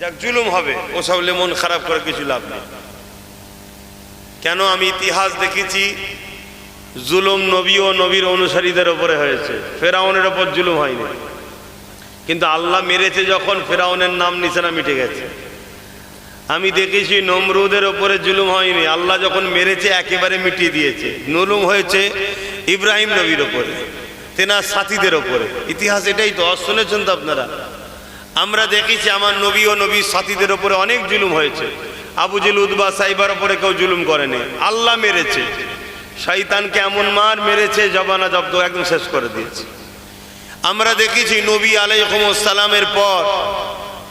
যাক, জুলুম হবে। ওসব মন খারাপ করে কিছু লাভ নেই। কেন আমি ইতিহাস দেখেছি? জুলুম নবী ও নবীর অনুসারীদের ওপরে হয়েছে। ফেরাউনের ওপর জুলুম হয়নি। কিন্তু আল্লাহ মেরেছে যখন ফেরাউনের নাম নিশানা মিটে গেছে। আমি দেখেছি নমরুদের ওপরে জুলুম হয়নি। আল্লাহ যখন মেরেছে, একেবারে মিটিয়ে দিয়েছে। নুলুম হয়েছে ইব্রাহিম নবীর ওপরে, তেনার সাথীদের ওপরে। ইতিহাস এটাই তো শুনেছেন তো আপনারা। আমরা দেখেছি আমার নবী ও নবীর সাথীদের ওপরে অনেক জুলুম হয়েছে। আবু জিল উদ্বা সাইবার ওপরে কেউ জুলুম করেনি। আল্লাহ মেরেছে। শৈতানকে এমন মার মেরেছে, জবানা জব্দ একদম শেষ করে দিয়েছে। আমরা দেখেছি নবী আলাইকুমসালামের পর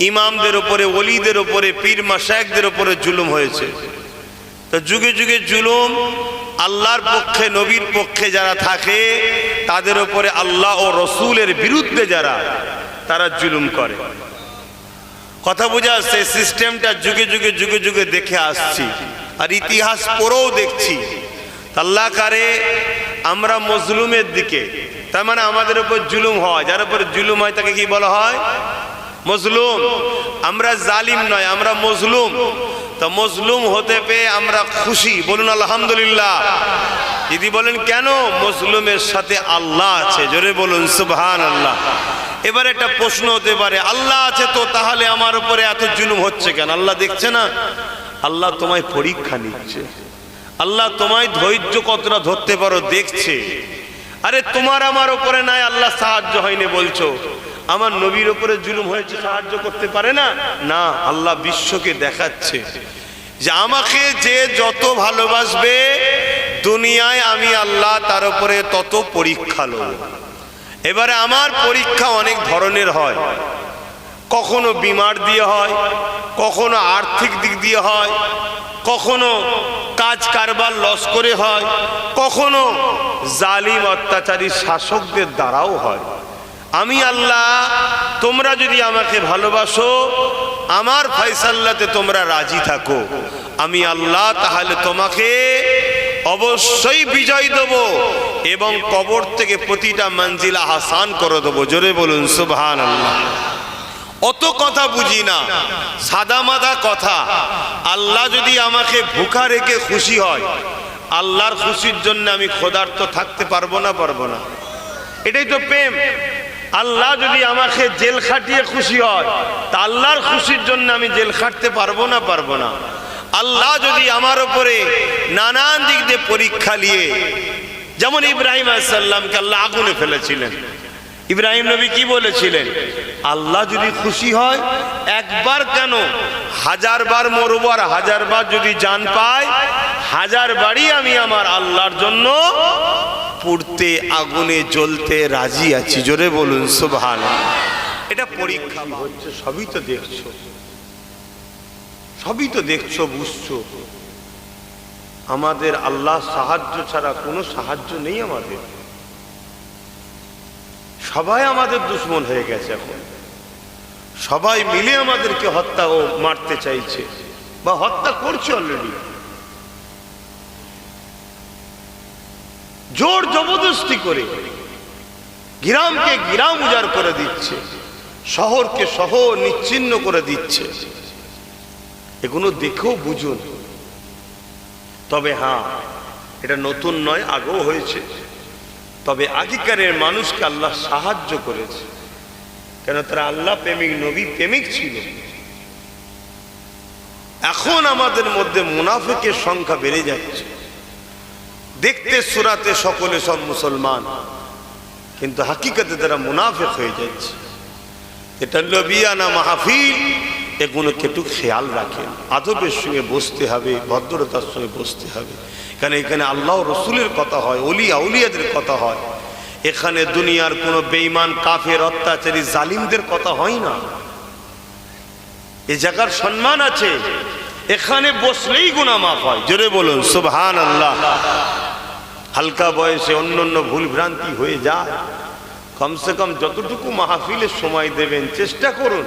ইমামদের ওপরে ওলিদের ওপরে পীর মাসায়কদের ওপরে জুলুম হয়েছে। তো যুগে যুগে জুলুম আল্লাহর পক্ষে, নবীর পক্ষে যারা থাকে, তাদের ওপরে আল্লাহ ও রসুলের বিরুদ্ধে যারা তারা জুলুম করে। কথা বোঝা আসছে সিস্টেমটা যুগে যুগে যুগে যুগে দেখে আসছি। আর ইতিহাস পড়েও দেখছি। আল্লাহ কারে, আমরা মজলুমের দিকে, তার মানে আমাদের উপর জুলুম হয়। যার উপর জুলুম হয়, তাকে কি বলা হয়? মজলুম। আমরা জালিম নয়, আমরা মজলুম। তো মজলুম হতে পেয়ে আমরা খুশি। বলুন আলহামদুলিল্লাহ। দিদি বলেন কেন মজলুমের সাথে আল্লাহ আছে? জোরে বলুন সুবহান আল্লাহ এবার একটা প্রশ্ন হতে পারে, আল্লাহ আছে তো, তাহলে আমার উপরে এত জুলুম হচ্ছে কেন? আল্লাহ দেখছে না? আল্লাহ তোমায় পরীক্ষা নিচ্ছে। আল্লাহ তোমায় ধৈর্য কতটা ধরতে পারো দেখছে। আরে তোমার আমার উপরে নাই, আল্লাহ সাহায্য হয়নি বলছো। আমার নবীর উপরে জুলুম হয়েছে, সাহায্য করতে পারে না? না, আল্লাহ বিশ্বকে দেখাচ্ছে যে আমাকে যে যত ভালোবাসবে, দুনিয়ায় আমি আল্লাহ তার উপরে তত পরীক্ষা লব এবারে আমার পরীক্ষা অনেক ধরনের হয়। কখনো বিমার দিয়ে হয়, কখনো আর্থিক দিক দিয়ে হয়, কখনো কাজ কারবার লস করে হয়, কখনো জালিম অত্যাচারী শাসকদের দ্বারাও হয়। আমি আল্লাহ, তোমরা যদি আমাকে ভালোবাসো, আমার ফয়সাল্লাতে তোমরা রাজি থাকো। আমি আল্লাহ তাহলে তোমাকে অবশ্যই বিজয় দেব এবং কবর থেকে প্রতিটা মঞ্জিলা হাসান করে দেবো। জোরে বলুন সুবহান আল্লাহ অত কথা বুঝি না, সাদা মাদা কথা। আল্লাহ যদি আমাকে ভুখা রেখে খুশি হয়, আল্লাহর খুশির জন্য আমি ক্ষুধার্ত থাকতে পারব না পারব না। এটাই তো প্রেম। আল্লাহ যদি আমাকে জেল খাটিয়ে খুশি হয়, তা আল্লাহর খুশির জন্য আমি জেল খাটতে পারব না পারব না। আল্লাহ যদি আমার উপরে নানান দিক দিয়ে পরীক্ষা নিয়ে যেমন ইব্রাহিম আসাল্লামকে আল্লাহ আগুনে ফেলেছিলেন। ইব্রাহিম নবী কি বলেছিলেন? আল্লাহ যদি খুশি হয় একবার কেন হাজার বার মরবো আর হাজার বার যদি জান পায় হাজার বারই আমি আমার আল্লাহর জন্য পুড়তে আগুনে জ্বলতে রাজি আছি। জোরে বলুন সুবহান এটা পরীক্ষা হচ্ছে সবই তো দেখছ। সবই তো দেখছ, বুঝছ। আমাদের আল্লাহ সাহায্য ছাড়া কোনো সাহায্য নেই আমাদের। সবাই আমাদের দুশ্মন হয়ে গেছে এখন। সবাই মিলে আমাদেরকে হত্যা ও মারতে চাইছে, বা হত্যা করছে অলরেডি জোর জবরদস্তি করে গ্রামকে গ্রাম উজাড় করে দিচ্ছে, শহরকে শহর নিচ্ছিন্ন করে দিচ্ছে। এগুলো দেখেও বুঝুন। তবে হ্যাঁ এটা নতুন নয়, আগেও হয়েছে। তবে আগেকারের মানুষকে আল্লাহ সাহায্য করেছে। কেন তারা আল্লাহ প্রেমিক, নবী প্রেমিক ছিল। এখন আমাদের মধ্যে মুনাফিকের সংখ্যা বেড়ে যাচ্ছে। দেখতে, সুরাতে সকলে সব মুসলমান। কিন্তু হাকিকতে তারা মুনাফিক হয়ে যাচ্ছে। এটা লবিয়ানা মাহফিল। এগুলোকে একটু খেয়াল রাখেন আদবের সঙ্গে বসতে হবে, ভদ্রতার সঙ্গে বসতে হবে। কারণ এখানে আল্লাহ রসুলের কথা হয়, অলিয়া উলিয়াদের কথা হয়। এখানে দুনিয়ার কোনো বেইমান কাফের, অত্যাচারী, জালিমদের কথা হয় না। এ জায়গার সম্মান আছে। এখানে বসলেই গুণা মাফ হয়। জোরে বলুন সুবহান আল্লাহ হালকা বয়সে অন্য অন্য ভুল ভ্রান্তি হয়ে যায়। কমসে কম যতটুকু মাহফিলের সময় দেবেন, চেষ্টা করুন।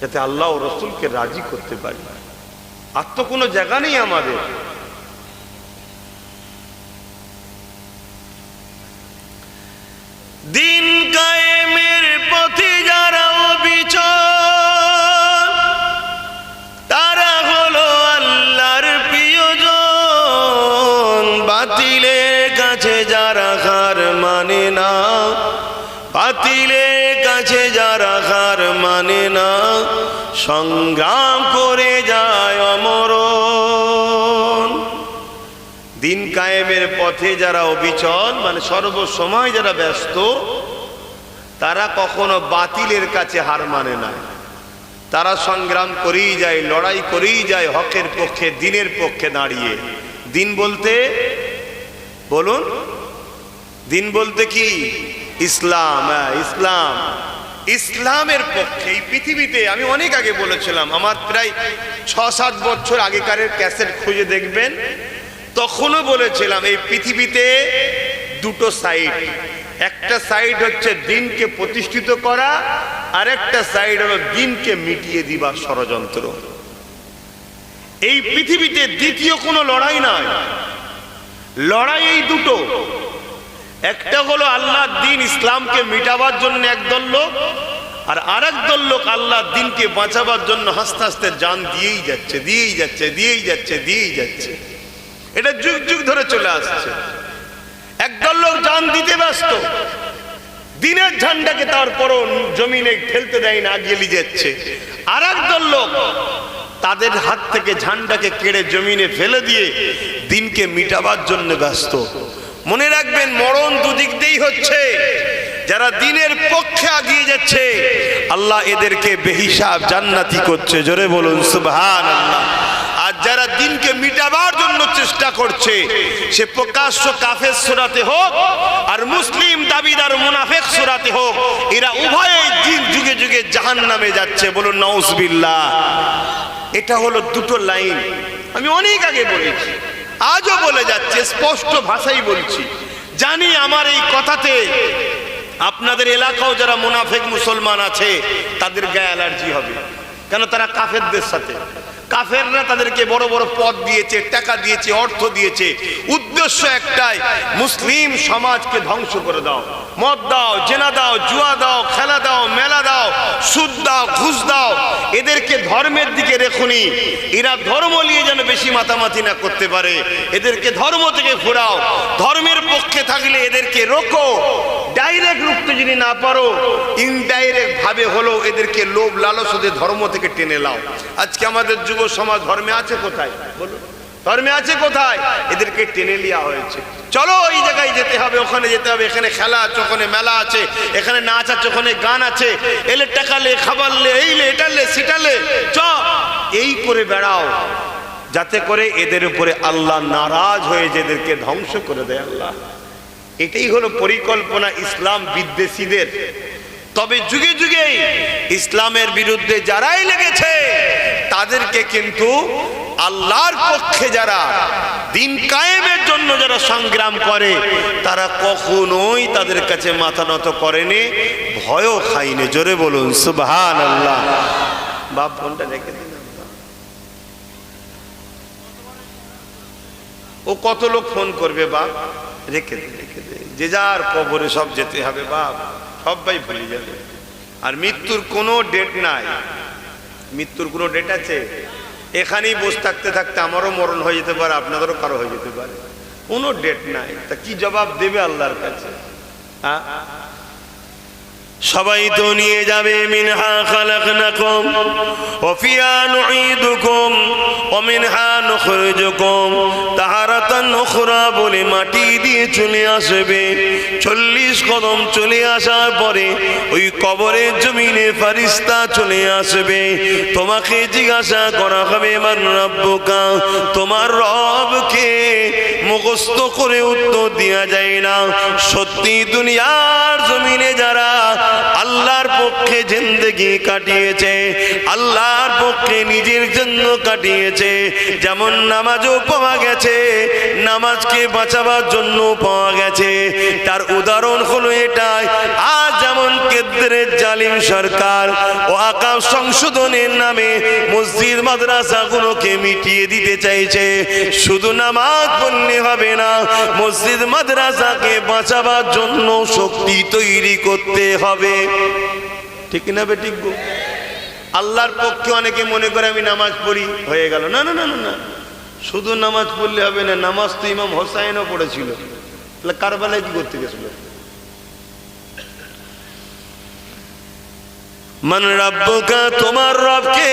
যাতে আল্লাহ রসুলকে রাজি করতে পারি। আর তো কোনো জায়গা নেই আমাদের। দিন কায়েমের পথে যারা অবিচল তারা হলো আল্লাহর প্রিয়জন। বাতিলের কাছে যারা হার মানে না, বাতিলের কাছে যারা মানে না সংগ্রাম করে যায় অমর দিন কায়েমের পথে যারা অবিচল মানে সর্বসময় যারা ব্যস্ত তারা কখনো বাতিলের কাছে হার মানে না। তারা সংগ্রাম করেই যায় লড়াই করেই যায় হকের পক্ষে দিনের পক্ষে দাঁড়িয়ে। দিন বলতে বলুন দিন বলতে কি? ইসলাম হ্যাঁ, ইসলাম। ইসলামের পক্ষে, এই পৃথিবীতে আমি অনেক আগে বলেছিলাম, আমার প্রায় ছ সাত বছর আগেকারের ক্যাসেট খুঁজে দেখবেন, তখনও বলেছিলাম এই পৃথিবীতে দুটো সাইড। একটা সাইড হচ্ছে দিনকে প্রতিষ্ঠিত করা, আর একটা সাইড হলো দিনকে মিটিয়ে দিবার ষড়যন্ত্র। এই পৃথিবীতে দ্বিতীয় কোনো লড়াই নাই লড়াই এই দুটো। একটা হলো আল্লাহ দিন ইসলামকে মিটাবার জন্য একদল লোক, আর আরেক দল লোক আল্লাহ দিনকে বাঁচাবার জন্য হাসতে হাসতে জান দিয়েই যাচ্ছে দিয়েই যাচ্ছে দিয়েই যাচ্ছে দিয়েই যাচ্ছে। এটা যুগ যুগ ধরে চলে আসছে। একদল লোক জান দিতে ব্যস্ত। দিনের ঝান্ডাকে তারপরও জমিনে ঠেলতে দেয় না আগিয়ে যাচ্ছে। আর একদল লোক তাদের হাত থেকে ঝান্ডাকে কেড়ে জমিনে ফেলে দিয়ে দিনকে মিটাবার জন্য ব্যস্ত। মনে রাখবেন, মরণ দুদিক দিয়েই হচ্ছে। যারা দিনের পক্ষে আগিয়ে যাচ্ছে, আল্লাহ এদেরকে বেহিসাব জান্নাতি করছে। জোরে বলুন সুবহান আর যারা দিনকে মিটাবার জন্য চেষ্টা করছে, সে প্রকাশ্য কাফের সুরাতে হোক, আর মুসলিম দাবিদার মুনাফেক সুরাতে হোক, এরা উভয়ে দিন যুগে যুগে জাহান নামে যাচ্ছে। বলুন, নউজবিল্লাহ। এটা হলো দুটো লাইন। আমি অনেক আগে বলেছি। আজও বলে যাচ্ছে, স্পষ্ট ভাষাই বলছি। জানি আমার এই কথাতে আপনাদের এলাকাও যারা মুনাফেক মুসলমান আছে, তাদের গায়ে অ্যালার্জি হবে। কেন তারা কাফেরদের সাথে? কাফেররা তাদেরকে বড় বড় পদ দিয়েছে, টাকা দিয়েছে, অর্থ দিয়েছে। উদ্দেশ্য একটাই, মুসলিম সমাজকে ধ্বংস করে দাও। মদ দাও, জেনা দাও, জুয়া দাও, খেলা দাও, মেলা দাও, সুদ দাও, ঘুষ দাও। এদেরকে ধর্মের দিকে রেখুনি এরা ধর্ম নিয়ে যেন বেশি মাতামাতি না করতে পারে। এদেরকে ধর্ম থেকে ঘোরাও। ধর্মের পক্ষে থাকলে এদেরকে রোকো। ডাইরেক্ট রুখতে যদি না পারো ইনডাইরেক্ট ভাবে হলো এদেরকে লোভ লালস ওদের ধর্ম থেকে টেনে লাও আজকে আমাদের যুব সমাজ ধর্মে আছে কোথায়? বলুন। ধর্মে আছে কোথায়? এদেরকে টেনে লিয়া হয়েছে। চলো ওই জায়গায় যেতে হবে, ওখানে যেতে হবে। এখানে খেলা আছে, ওখানে মেলা আছে, এখানে নাচ আছে, ওখানে গান আছে। এলে টাকালে খাবারলে এইলে এটালে সেটালে চ, এই করে বেড়াও। যাতে করে এদের উপরে আল্লাহ নারাজ হয়ে যে এদেরকে ধ্বংস করে দেয় আল্লাহ। এটাই হলো পরিকল্পনা ইসলাম বিদ্বেষীদের। তবে যুগে যুগে ইসলামের বিরুদ্ধে যারাই লেগেছে তাদেরকে কিন্তু আল্লাহর পক্ষে যারা দিন কায়েমের জন্য যারা সংগ্রাম করে, তারা কখনোই তাদের কাছে মাথা নত করেনি, ভয়ও খাইনি জোরে বলুন সুবহান আল্লাহ বাপ, ফোনটা রেখে দিন। ও কত লোক ফোন করবে, বাপ? রেখে দে রেখে দে। যে যার কবরে সব যেতে হবে, বাপ। সবাই ভুলে যাবে। আর মৃত্যুর কোনো ডেট নাই। মৃত্যুর কোনো ডেট আছে? এখানেই বসে থাকতে থাকতে আমারও মরণ হয়ে যেতে পারে, আপনাদেরও কারও হয়ে যেতে পারে। কোনো ডেট নাই। তা কি জবাব দেবে আল্লাহর কাছে? হ্যাঁ? সবাই তো নিয়ে যাবে, মিনহা খালাকনাকুম, ওয়া ফিহা নুঈদুকুম, ওয়া বলে মাটি দিয়ে চলে আসবে। চল্লিশ কদম চলে আসার পরে ওই কবরের জমিনে ফারিস্তা চলে আসবে। তোমাকে জিজ্ঞাসা করা হবে, মান তোমার রবকে মুখস্থ করে উত্তর দেওয়া যায় না। সত্যি দুনিয়ার জমিনে যারা আল্লাহর পক্ষে জিন্দগি কাটিয়েছে, আল্লাহর পক্ষে নিজের জন্য কাটিয়েছে। যেমন নামাজও পাওয়া গেছে, নামাজকে বাঁচাবার জন্য পাওয়া গেছে। তার উদাহরণ হলো এটাই, আজ যেমন কেন্দ্রের জালিম সরকার ও আকাশ সংশোধনের নামে মসজিদ, মাদ্রাসাগুলোকে মিটিয়ে দিতে চাইছে। শুধু নামাজ পড়লে হবে না, মসজিদ, মাদ্রাসাকে বাঁচাবার জন্য শক্তি তৈরি করতে হবে। ঠিক না বে ঠিক গো? আল্লাহর পক্ষে অনেকে মনে করে আমি নামাজ পড়ি। হয়ে গেল। না না না না না। শুধু নামাজ পড়লে হবে না, নামাজ তো ইমাম হোসাইনও পড়েছিল। তাহলে কারবালায় কি করতে গেছিল? মান রাব্বুকা, তোমার রবকে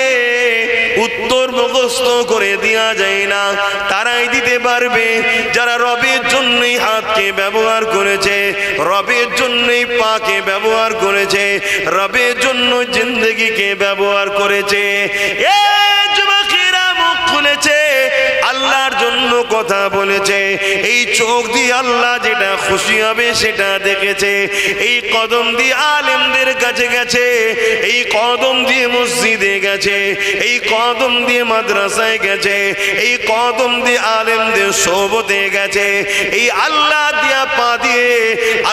উত্তর মুখস্থ করে দেওয়া যায় না। তারাই দিতে পারবে, যারা রবের জন্যই হাতকে ব্যবহার করেছে, রবের জন্যই পাকে ব্যবহার করেছে, রবের জন্য জিন্দগিকে ব্যবহার করেছে। এ জন্য কথা বলেছে। এই চোখ দিয়ে আল্লাহ যেটা খুশি হবে সেটা দেখেছে। এই কদম দিয়ে আলেমদের কাছে গেছে। এই কদম দিয়ে মসজিদে গেছে। এই কদম দিয়ে মাদ্রাসায় গেছে। এই কদম দিয়ে আলেমদের সোবতে গেছে। এই আল্লাহ দিয়া পা দিয়ে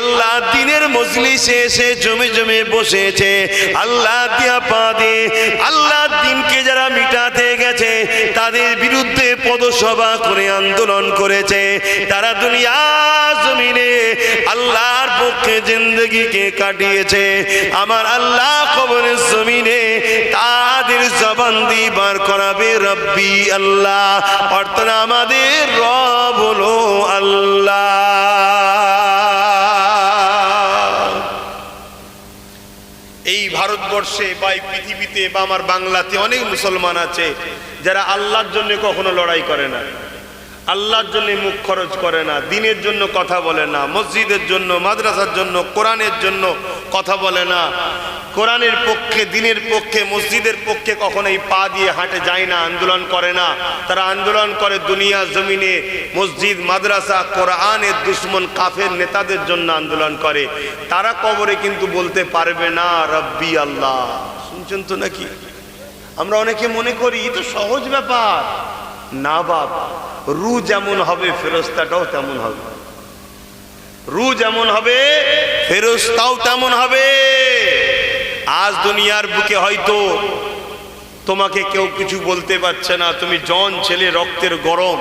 আল্লাহ দিনের মজলিসে এসে জমে জমে বসেছে। আল্লাহ দিয়া পা দিয়ে আল্লাহ দিনকে যারা মিটাতে গেছে, তাদের বিরুদ্ধে পদসভা করে আন্দোলন করেছে, তারা দুনিয়া জমিনে আল্লাহর পক্ষে জিন্দগিকে কাটিয়েছে। আমার আল্লাহ খবরের জমিনে তাদের জবান দিয়ে বার করাবে রব্বি আল্লাহ। অর্থাৎ আমাদের রব হলো আল্লাহ। এই ভারতবর্ষে বা এই পৃথিবীতে বা আমার বাংলাতে অনেক মুসলমান আছে, যারা আল্লাহর জন্য কখনো লড়াই করে না। আল্লাহর জন্য মুখ খরচ করে না, দিনের জন্য কথা বলে না, মসজিদের জন্য, মাদ্রাসার জন্য, কোরআনের জন্য কথা বলে না। কোরআনের পক্ষে, দিনের পক্ষে, মসজিদের পক্ষে কখনো এই পা দিয়ে হাঁটে যায় না, আন্দোলন করে না। তারা আন্দোলন করে দুনিয়া জমিনে, মসজিদ, মাদ্রাসা, কোরআনের দুশ্মন, কাফের নেতাদের জন্য আন্দোলন করে। তারা কবরে কিন্তু বলতে পারবে না, রব্বি আল্লাহ। শুনছেন তো নাকি? আমরা অনেকে মনে করি তো সহজ ব্যাপার। না বাপ রু যেমন হবে, ফেরস্তাটাও তেমন হবে। রু যেমন হবে, ফেরস্তাও তেমন হবে। আজ দুনিয়ার বুকে হয়তো তোমাকে কেউ কিছু বলতে পারছে না। তুমি জন ছেলে, রক্তের গরম।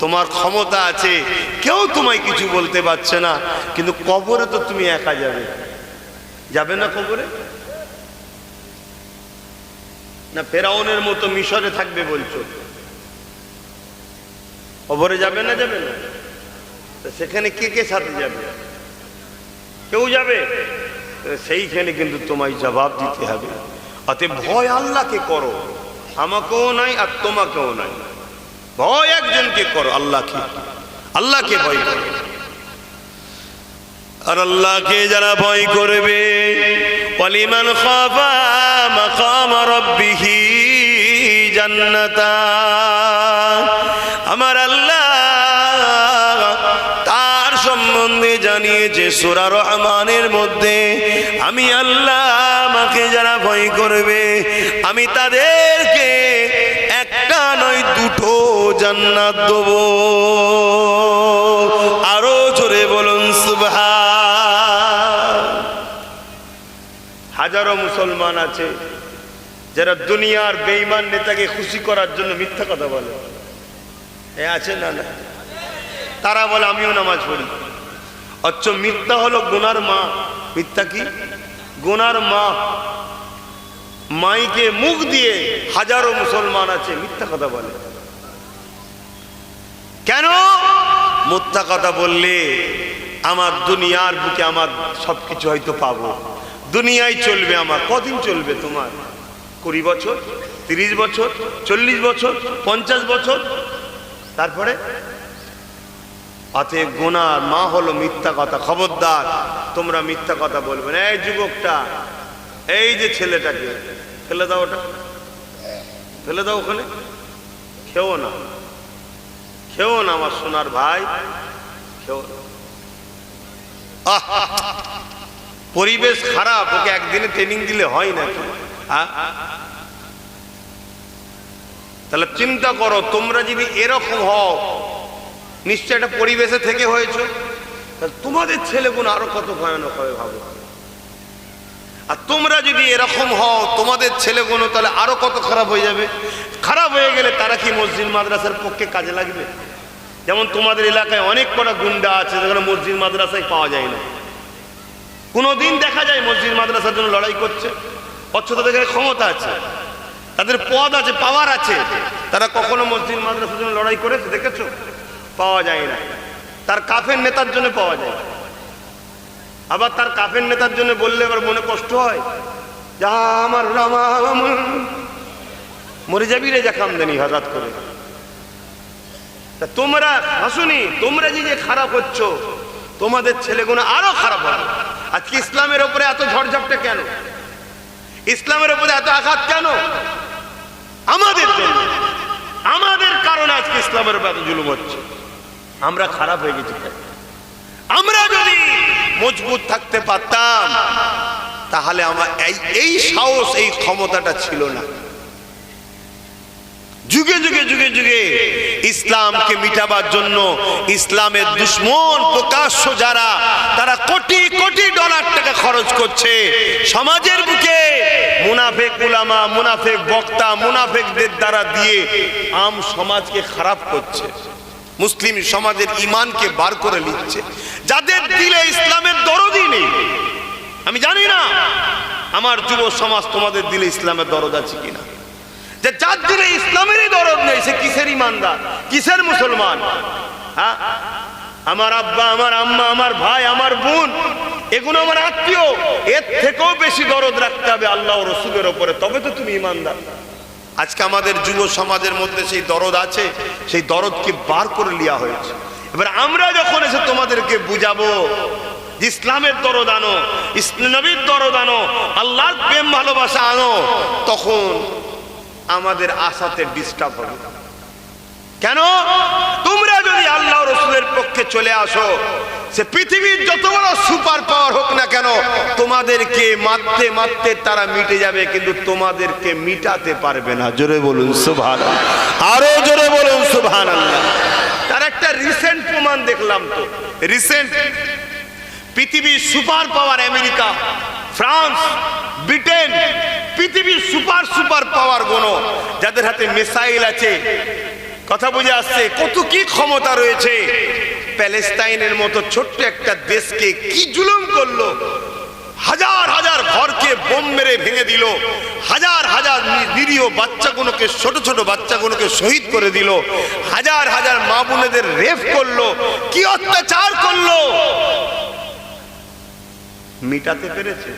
তোমার ক্ষমতা আছে, কেউ তোমায় কিছু বলতে পারছে না। কিন্তু কবরে তো তুমি একা যাবে। যাবে না কবরে? না ফেরাউনের মতো মিশরে থাকবে বলছো? কবরে যাবে না যাবে না? সেখানে কে কে সাথে যাবে? কেউ যাবে? সেইখানে কিন্তু তোমায় জবাব দিতে হবে। অতএব ভয় আল্লাহকে করো। আমাকেও নাই আর তোমাকেও নাই। ভয় একজনকে করো, আল্লাহকে। আল্লাহকে ভয় করো। আর আল্লাহকে যারা ভয় করবে অলিমান খাফা মাকাম রাব্বিহি জান্নাতা সূরা রহমানের মধ্যে আমি আল্লাহ আমাকে যারা ভয় করবে, আমি তাদেরকে একটা নয়, দুটো জান্নাত দেবো। আরও জোরে বলুন, সুবহান। হাজারো মুসলমান আছে যারা দুনিয়ার বেঈমান নেতাকে খুশি করার জন্য মিথ্যা কথা বলে। এ আছে না না? তারা বলে, আমিও নামাজ পড়ি। অথচ মিথ্যা হলো গুনার মা। মিথ্যা কি? গুনার মা। মাইকে মুখ দিয়ে হাজারো মুসলমান আছে, মিথ্যা কথা বলে। কেন? মিথ্যা কথা বললে আমার দুনিয়ার বুকে আমার সবকিছু হয়তো পাবো। দুনিয়ায় চলবে আমার। কদিন চলবে তোমার? কুড়ি বছর? তিরিশ বছর? চল্লিশ বছর? পঞ্চাশ বছর? তারপরে? অতএব গোনার মা হলো মিথ্যা কথা, খবরদার। তোমরা মিথ্যা কথা বলবে না। এই যুবকটা, এই যে ছেলেটাকে, ফেলে দাও ওটা। ফেলে দাও ওখানে। খেও না। খেও না আমার সোনার ভাই। খেও না। পরিবেশ খারাপ, ওকে একদিনে ট্রেনিং দিলে হয় আহ? তাহলে চিন্তা করো, তোমরা যদি এরকম হও নিশ্চয় একটা পরিবেশে থেকে হয়েছো। তোমাদের ছেলেগুলো আরও কত ভয়ানক হবে ভাবো। আর তোমরা যদি এরকম হও, তোমাদের ছেলেগুলো তাহলে আরও কত খারাপ হয়ে যাবে। খারাপ হয়ে গেলে তারা কি মসজিদ মাদ্রাসার পক্ষে কাজে লাগবে? যেমন তোমাদের এলাকায় অনেক কটা গুন্ডা আছে, যেখানে মসজিদ মাদ্রাসায় পাওয়া যায় না। কোনোদিন দেখা যায় মসজিদ মাদ্রাসার জন্য লড়াই করছে। অথচ তাদের ক্ষমতা আছে। তাদের পদ আছে, পাওয়ার আছে। তারা কখনো মসজিদ মাদ্রাসার জন্য লড়াই করেছে, দেখেছ? পাওয়া যায় না। তার কাফের নেতার জন্য পাওয়া যায়। আবার তার কাফের নেতার জন্য বললে এবার মনে কষ্ট হয়। আমার রামা মরে যাবি রে যা করে। তোমরা হাসুনি তোমরা যে যে খারাপ হচ্ছ, তোমাদের ছেলেগুলো আরও খারাপ হবে। আজকে ইসলামের ওপরে এত ঝড়ঝাপটা কেন? ইসলামের ওপরে এত আঘাত কেন? আমাদের আমাদের কারণে আজকে ইসলামের উপরে এত জুলুম হচ্ছে। আমরা খারাপ হয়ে গেছি আমরা যদি মজবুত থাকতে পারতাম, তাহলে আমার এই এই সাহস, এই ক্ষমতাটা ছিল না। যুগে যুগে যুগে যুগে ইসলামকে মিটাবার জন্য ইসলামের দুশ্মন প্রকাশ্য যারা, তারা কোটি কোটি ডলার টাকা খরচ করছে। সমাজের বুকে মুনাফেক উলামা, মুনাফেক বক্তা, মুনাফেকদের দ্বারা দিয়ে আম সমাজকে খারাপ করছে। মুসলিম সমাজের ইমানকে বার করে নিচ্ছে। যাদের দিলে ইসলামের দরদই নেই। আমি জানি না, আমার যুব সমাজ তোমাদের দিলে ইসলামের দরদ আছে কিনা। যে যার দিলে ইসলামেরই দরদ নেই, সে কিসের ইমানদার কিসের মুসলমান? হ্যাঁ? আমার আব্বা, আমার আম্মা, আমার ভাই, আমার বোন, এগুলো আমার আত্মীয়। এর থেকেও বেশি দরদ রাখতে হবে আল্লাহ রসুলের ওপরে। তবে তো তুমি ইমানদার আজকে আমাদের যুব সমাজের মধ্যে সেই দরদ আছে, সেই দরদকে বার করে নেওয়া হয়েছে। এবার আমরা যখন এসে তোমাদেরকে বুঝাবো ইসলামের দরদ আনো নবীর দরদ আনো, আল্লাহর প্রেম ভালোবাসা আনো, তখন আমাদের আশাতে ডিস্টার্ব হবে। কেন? তোমরা যদি আল্লাহ রসুলের পক্ষে চলে আসো, সে পৃথিবীর যত বড় সুপার পাওয়ার হোক না তোমাদেরকে মারতে মারতে তারা মিটে যাবে, কিন্তু তোমাদেরকে মিটাতে পারবে না। জোরে বলুন সুভান আরও জোরে বলুন সুভান তার একটা রিসেন্ট প্রমাণ দেখলাম তো। রিসেন্ট পৃথিবীর super power America, France, Britain, পৃথিবীর সুপার সুপার পাওয়ার গুণ, যাদের হাতে মিসাইল আছে। কথা বুঝে আসছে, কত কি ক্ষমতা রয়েছে। প্যালেস্তাইনের মতো ছোট্ট একটা দেশকে কি জুলুম করল? হাজার হাজার ঘরকে বোম মেরে ভেঙে দিল। হাজার হাজার নিরীহ বাচ্চাগুলোকে, ছোট ছোট বাচ্চাগুলোকে শহীদ করে দিল। হাজার হাজার মা বোনেদের রেপ করল, কি অত্যাচার করল? মিটাতে পেরেছে?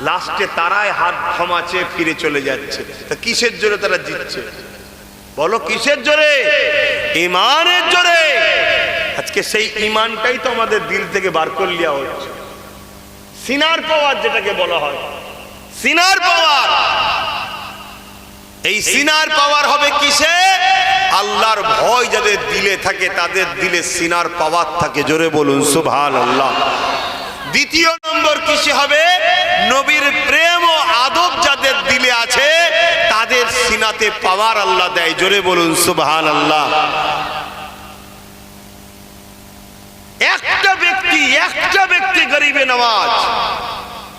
লাস্টে তারাই হাত ক্ষমাছে ফিরে চলে যাচ্ছে। তা কিসের জোরে তারা জিতছে? বলো কিসের জোরে? ইমানের জোরে। আজকে সেই ইমানটাই তো আমাদের দিল থেকে বার করে লিয়া হচ্ছে। সিনার পাওয়ার যেটাকে বলা হয়। সিনার পাওয়ার। এই সিনার পাওয়ার হবে কিসে? আল্লাহর ভয় যাদের দিলে থাকে, তাদের দিলে সিনার পাওয়ার থাকে। জোরে বলুন সুভান আল্লাহ দ্বিতীয় নম্বর কিসে হবে? নবীর প্রেম ও আদব যাদের দিলে আছে, তাদের সিনাতে পাওয়ার আল্লাহ দেয়। জোরে বলুন সুবহান আল্লাহ একটা ব্যক্তি, একটা ব্যক্তি গরিবে নামাজ।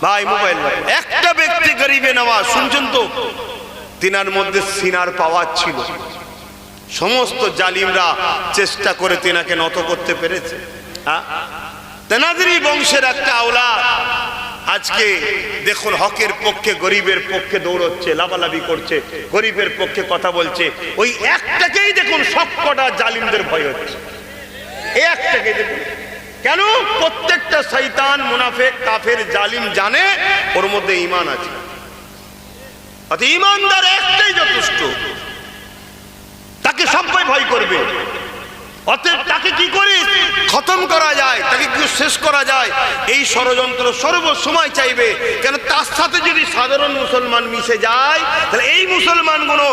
ভাই, মোবাইল একটা ব্যক্তি গরিবে নামাজ, শুনছেন তো? তিনার মধ্যে সিনার পাওয়ার ছিল। সমস্ত জালিমরা চেষ্টা করে তিনাকে নত করতে পেরেছে। হ্যাঁ? তেনাদেরই বংশের একটা আওলা আজকে দেখুন, হকের পক্ষে, গরিবের পক্ষে দৌড়চ্ছে, লাভালাভি করছে, গরিবের পক্ষে কথা বলছে। ওই একটাকেই দেখুন, সবকটা জালিমদের ভয় হচ্ছে। এই একটাকেই দেখুন। কেন? প্রত্যেকটা শৈতান মুনাফেক, কাফের, জালিম জানে ওর মধ্যে ইমান আছে। ইমানদার একটাই যথেষ্ট। তাকে সবাই ভয় করবে। অতএব তাকে কি খতম করা যায়, তাকে শেষ করা যায়? এই ষড়যন্ত্র চাইবে। কেন তার সাথে যদি সাধারণ মুসলমান মিশে যায়, তাহলে এই মুসলমানগুলো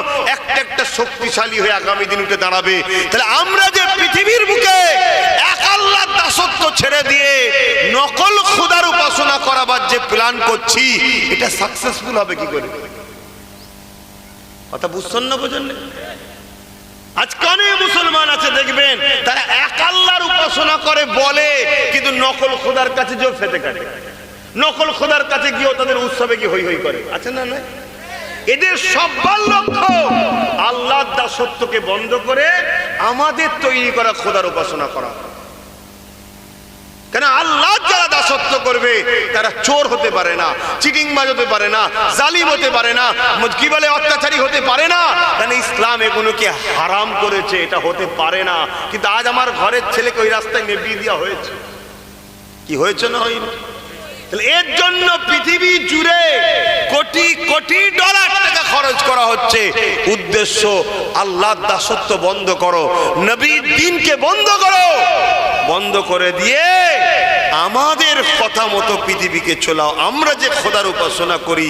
একটা শক্তিশালী হয়ে আগামী দাঁড়াবে। তাহলে আমরা যে পৃথিবীর বুকে এক আল্লাহর দাসত্ব ছেড়ে দিয়ে নকল খুদার উপাসনা করাবার যে প্ল্যান করছি, এটা সাকসেসফুল হবে কি করে? কথা বুঝছেন না বোঝেন? আজকে অনেক মুসলমান আছে, দেখবেন, তারা এক আল্লাহর উপাসনা করে, বলে, কিন্তু নকল খোদার কাছে যেও ফেতে কাটে। নকল খোদার কাছে গিয়েও তাদের উৎসবে কি হই হই করে। আছে না না এদের সব্বার লক্ষ্য আল্লাহর দাসত্বকে বন্ধ করে আমাদের তৈরি করা খোদার উপাসনা করা। কেন আল্লাহ যারা দাসত্ব করবে, তারা চোর হতে পারে না, চিটিংবাজ হতে পারে না, জালিম হতে পারে না কি বলে অত্যাচারী হতে পারে না? কারণ ইসলাম এগুলোকে হারাম করেছে, এটা হতে পারে না। কিন্তু আজ আমার ঘরের ছেলেকে ওই রাস্তায় নেবিয়ে দেওয়া হয়েছে। কি হয়েছে না হয়নি? এর জন্য পৃথিবী জুড়ে কোটি কোটি ডলার টাকা খরচ করা হচ্ছে। উদ্দেশ্য আল্লাহর দাসত্ব বন্ধ করো, নবীর দিনকে বন্ধ করো। বন্ধ করে দিয়ে আমাদের কথা মতো পৃথিবীকে চলাও আমরা যে খোদার উপাসনা করি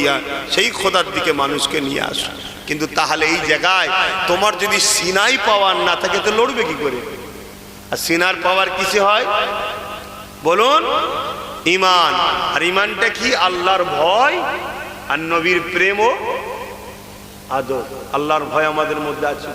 সেই খোদার দিকে মানুষকে নিয়ে আসো। কিন্তু তাহলে এই জায়গায় তোমার যদি সিনাই পাওয়ার না থাকে, তো লড়বে কি করে? আর সিনার পাওয়ার কিসে হয়? বলুন, ইমান। আর ইমানটা কি? আল্লাহর ভয় আর নবীর প্রেম ও আদর। আল্লাহর ভয় আমাদের মধ্যে আছে?